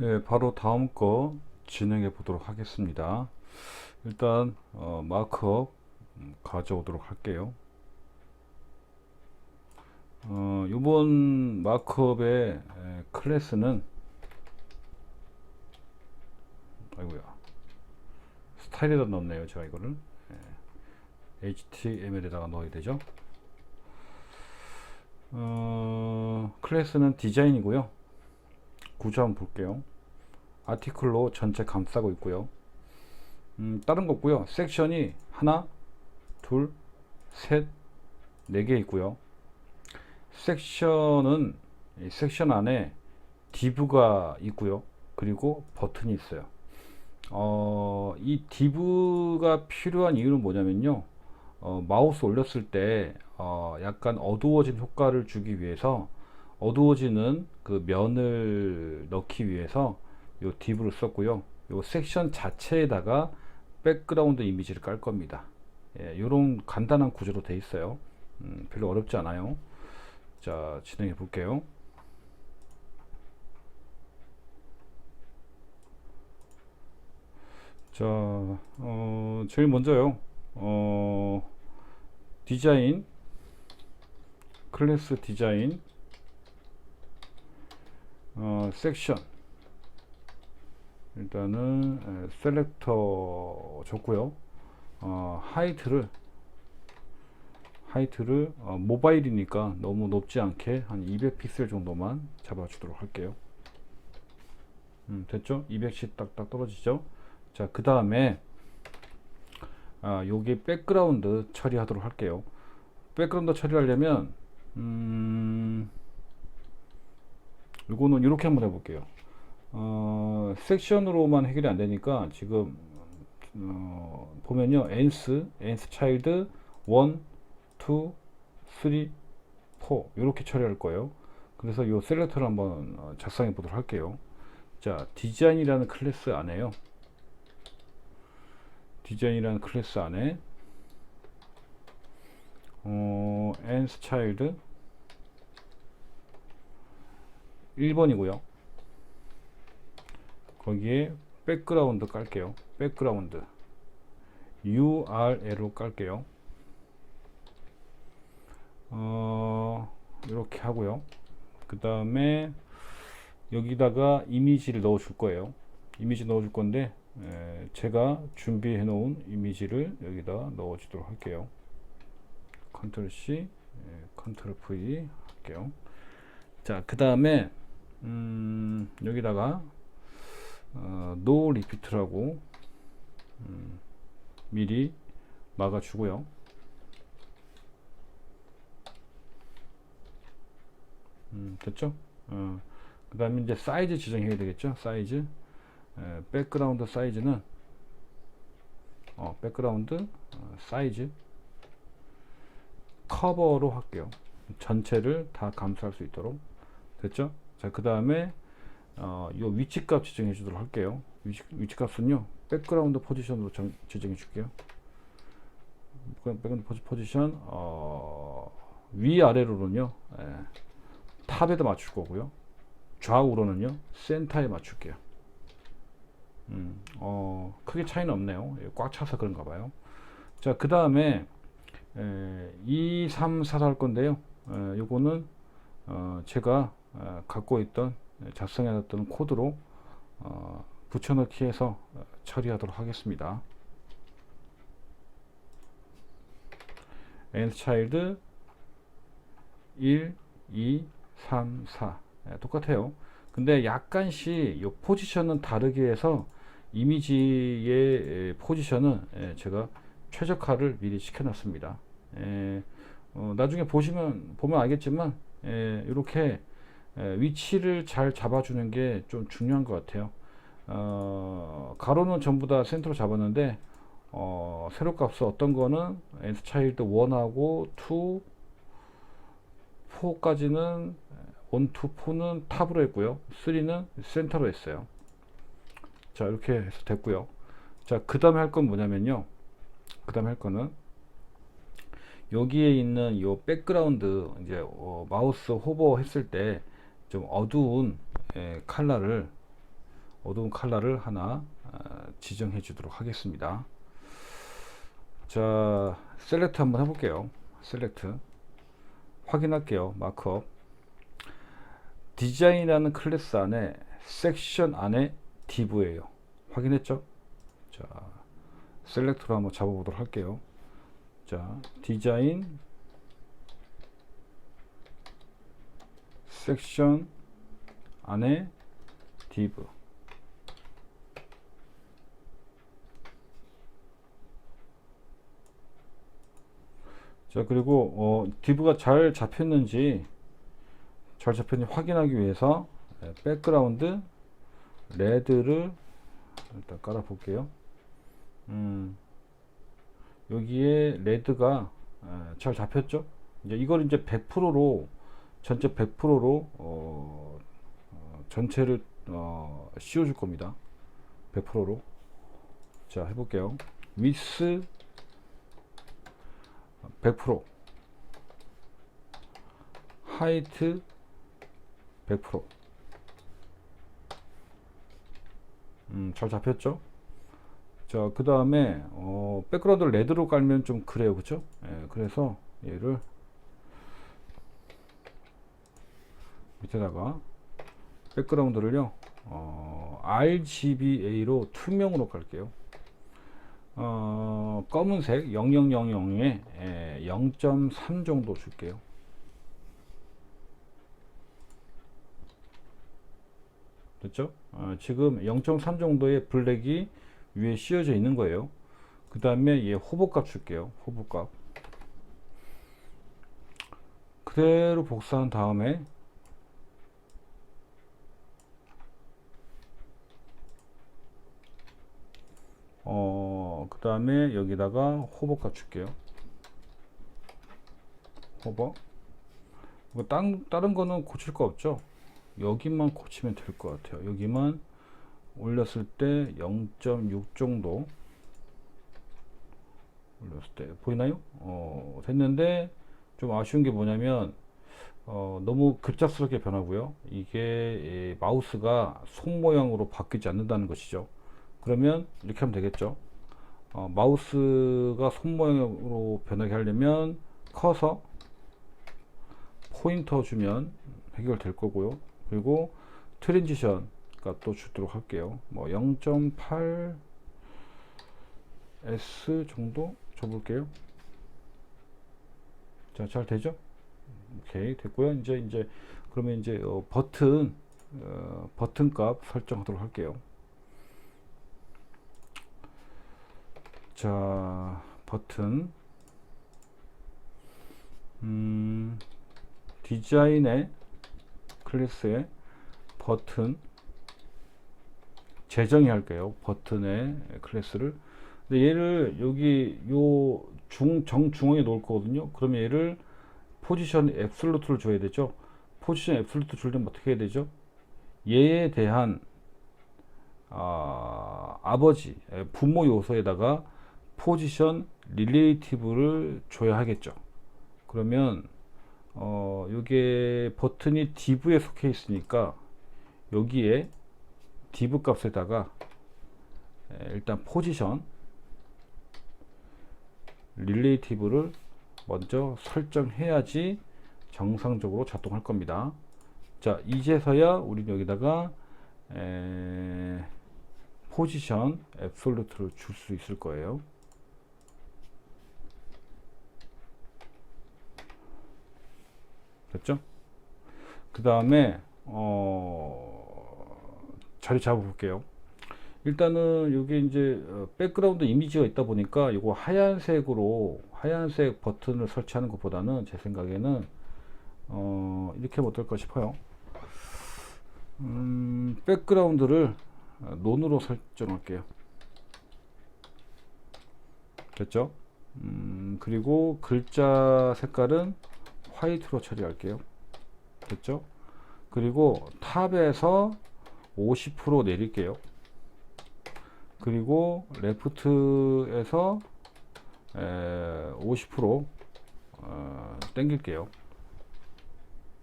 네, 바로 다음 거 진행해 보도록 하겠습니다. 일단 어, 마크업 음, 가져오도록 할게요. 어, 이번 마크업의 에, 클래스는 아이고야 스타일에다 넣었네요. 제가 이거를 예, HTML에다가 넣어야 되죠. 어, 클래스는 디자인이고요. 구조 한번 볼게요. 아티클로 전체 감싸고 있고요. 음, 다른 거 없고요. 섹션이 하나, 둘, 셋, 네 개 있고요. 섹션은 이 섹션 안에 div가 있고요. 그리고 버튼이 있어요. 어, 이 div가 필요한 이유는 뭐냐면요. 어, 마우스 올렸을 때 어, 약간 어두워진 효과를 주기 위해서 어두워지는 그 면을 넣기 위해서 요 div를 썼고요. 요 섹션 자체에다가 백그라운드 이미지를 깔 겁니다. 예, 이런 간단한 구조로 돼 있어요. 음, 별로 어렵지 않아요. 자, 진행해 볼게요. 자, 어, 제일 먼저요. 어, 디자인, 클래스 디자인, 어, 섹션. 일단은 에, 셀렉터 줬고요. 어, 하이트를 하이트를 어, 모바일이니까 너무 높지 않게 한 200픽셀 정도만 잡아주도록 할게요. 음, 됐죠? 200씩 딱딱 떨어지죠? 자, 그 다음에 아, 여기 백그라운드 처리하도록 할게요. 백그라운드 처리하려면 음, 이거는 이렇게 한번 해볼게요. 어, 섹션으로만 해결이 안 되니까 지금 어, 보면요, nth, nth 차일드 1, 2, 3, 4 이렇게 처리할 거예요. 그래서 이 셀렉터를 한번 어, 작성해 보도록 할게요. 자, 디자인이라는 클래스 안에요. 디자인이라는 클래스 안에 어, nth 차일드 1번이고요. 거기에 백그라운드 깔게요. 백그라운드 URL로 깔게요. 어, 이렇게 하고요. 그 다음에 여기다가 이미지를 넣어 줄 거예요. 이미지 넣어 줄 건데 에, 제가 준비해 놓은 이미지를 여기다 넣어 주도록 할게요. 컨트롤 C, 에, 컨트롤 V 할게요. 자, 그 다음에 음, 여기다가 어, no repeat라고 음, 미리 막아주고요. 음, 됐죠? 어, 그 다음에 이제 사이즈 지정해야 되겠죠? 사이즈. 에, 백그라운드 사이즈는 어, 백그라운드 어, 사이즈 커버로 할게요. 전체를 다 감싸할 수 있도록 됐죠? 자, 그 다음에 어, 요 위치 값 지정해 주도록 할게요. 위치, 위치 값은요, 백그라운드 포지션으로 정, 지정해 줄게요. 백그라운드 포지, 포지션, 어, 위아래로는요, 예, 탑에다 맞출 거고요. 좌우로는요, 센터에 맞출게요. 음, 어, 크게 차이는 없네요. 예, 꽉 차서 그런가 봐요. 자, 그 다음에, 2, 3, 4, 할 건데요. 에, 요거는, 어, 제가 어, 갖고 있던 작성해놨던 코드로 어, 붙여넣기 해서 어, 처리하도록 하겠습니다. nth child 1, 2, 3, 4 예, 똑같아요. 근데 약간씩 요 포지션은 다르게 해서 이미지의 포지션은 예, 제가 최적화를 미리 시켜놨습니다. 예, 어, 나중에 보시면 보면 알겠지만 예, 이렇게 위치를 잘 잡아주는 게 좀 중요한 것 같아요. 어, 가로는 전부 다 센터로 잡았는데 어, 세로 값은 어떤 거는 nth 차일드 1하고 2, 4까지는 1, 2, 4는 탑으로 했고요. 3는 센터로 했어요. 자 이렇게 해서 됐고요. 자그 다음에 할 건 뭐냐면요. 그 다음에 할 거는 여기에 있는 이 백그라운드 이제 어, 마우스 호버 했을 때 좀 어두운 예, 컬러를 어두운 컬러를 하나 어, 지정해 주도록 하겠습니다. 자, 셀렉트 한번 해볼게요. 셀렉트 확인할게요. 마크업 디자인이라는 클래스 안에 섹션 안에 div예요. 확인했죠? 자, 셀렉트로 한번 잡아보도록 할게요. 자, 디자인 섹션 안에 div 자 그리고 어, div가 잘 잡혔는지 잘 잡혔는지 확인하기 위해서 예, 백그라운드 레드를 일단 깔아 볼게요. 음, 여기에 레드가 예, 잘 잡혔죠? 이제 이걸 이제 100%로 전체 100%로 어, 어, 전체를 어, 씌워줄 겁니다 100%로 자 해볼게요 위스 100% 하이트 100% 음, 잘 잡혔죠? 자, 그 다음에, 어, 백그라운드 레드로 깔면 좀 그래요. 그쵸? 예, 그래서 얘를 밑에다가 백그라운드를요, 어, RGBA로 투명으로 깔게요. 어, 검은색 0000에 0.3 정도 줄게요. 됐죠? 어, 지금 0.3 정도의 블랙이 위에 씌워져 있는 거예요. 그 다음에 얘 호보값 줄게요. 호보값. 그대로 복사한 다음에 어, 그 다음에 여기다가 호버값 줄게요. 호버. 뭐 다른, 다른 거는 고칠 거 없죠? 여기만 고치면 될 것 같아요. 여기만 올렸을 때 0.6 정도 올렸을 때 보이나요? 어, 됐는데 좀 아쉬운 게 뭐냐면 어, 너무 급작스럽게 변하고요. 이게 예, 마우스가 손 모양으로 바뀌지 않는다는 것이죠. 그러면 이렇게 하면 되겠죠. 어, 마우스가 손 모양으로 변하게 하려면 커서 포인터 주면 해결될 거고요. 그리고 트랜지션 값도 주도록 할게요. 뭐 0.8 S 정도 줘볼게요. 자, 잘 되죠? 오케이 됐고요. 이제 이제 그러면 이제 어, 버튼 어, 버튼 값 설정하도록 할게요. 자 버튼 음, 디자인의 클래스의 버튼 재정의 할게요. 버튼의 클래스를 근데 얘를 여기 요 중 정중앙에 놓을 거거든요. 그러면 얘를 포지션 앱솔루트를 줘야 되죠. 포지션 앱솔루트 주려면 어떻게 해야 되죠? 얘에 대한 아, 아버지 에, 부모 요소에다가 포지션 릴레이티브를 줘야 하겠죠. 그러면 어, 요게 버튼이 div에 속해 있으니까 여기에 div 값에다가 에, 일단 포지션 릴레이티브를 먼저 설정해야지 정상적으로 작동할 겁니다. 자, 이제서야 우리는 여기다가 에, 포지션 앱솔루트를 줄 수 있을 거예요. 됐죠? 그 다음에 어, 자리 잡아 볼게요. 일단은 여기 이제 어, 백그라운드 이미지가 있다 보니까 이거 하얀색으로 하얀색 버튼을 설치하는 것보다는 제 생각에는 어, 이렇게 하면 어떨까 싶어요. 음, 백그라운드를 논으로 설정할게요. 됐죠? 음, 그리고 글자 색깔은 화이트로 처리할게요. 됐죠? 그리고 탑에서 50% 내릴게요. 그리고 레프트에서 50% 어, 땡길게요.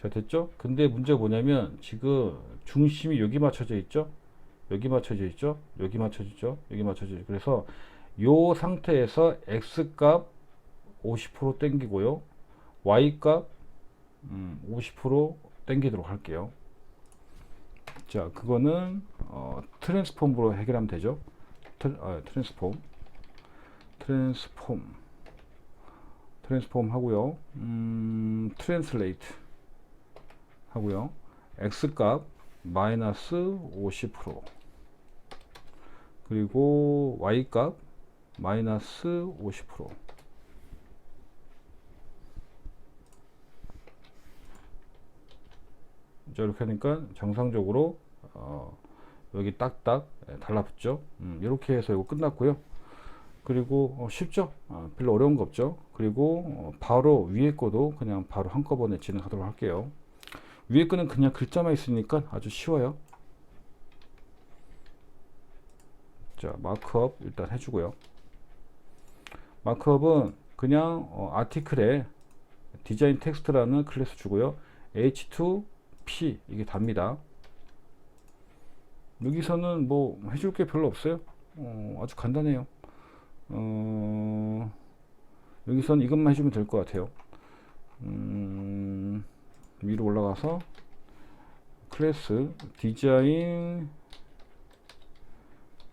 자 됐죠? 근데 문제가 뭐냐면 지금 중심이 여기 맞춰져 있죠? 여기 맞춰져 있죠 여기 맞춰지죠 여기 맞춰져 있죠 그래서 요 상태에서 x 값 50% 땡기고요 y 값 음, 50% 땡기도록 할게요. 자 그거는 어, 트랜스폼으로 해결하면 되죠? 트, 아, 트랜스폼. 트랜스폼. 트랜스폼 하고요. 음, 트랜슬레이트 하고요. X 값 마이너스 50% 그리고 y 값 마이너스 50% 이렇게 하니까 정상적으로 어, 여기 딱딱 예, 달라붙죠. 음, 이렇게 해서 이거 끝났고요. 그리고 어, 쉽죠. 어, 별로 어려운 거 없죠. 그리고 어, 바로 위에 거도 그냥 바로 한꺼번에 진행하도록 할게요. 위에 거는 그냥 글자만 있으니까 아주 쉬워요. 자, 마크업 일단 해주고요. 마크업은 그냥 어, 아티클에 디자인 텍스트라는 클래스 주고요. H2p 이게 답니다. 여기서는 뭐 해줄 게 별로 없어요. 어, 아주 간단해요. 어, 여기서는 이것만 해주면 될 것 같아요. 음, 위로 올라가서 클래스 디자인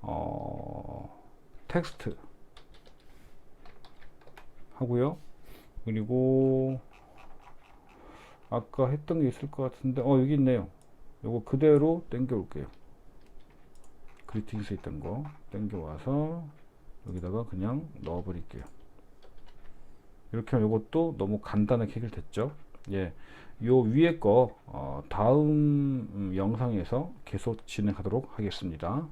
어, 텍스트 하고요. 그리고 아까 했던 게 있을 것 같은데 어 여기 있네요. 요거 그대로 땡겨 올게요. 그리팅스 있던 거 땡겨 와서 여기다가 그냥 넣어 버릴게요. 이렇게 하면 이것도 너무 간단하게 해결됐죠. 예. 요 위에 거 어, 다음 음, 영상에서 계속 진행하도록 하겠습니다.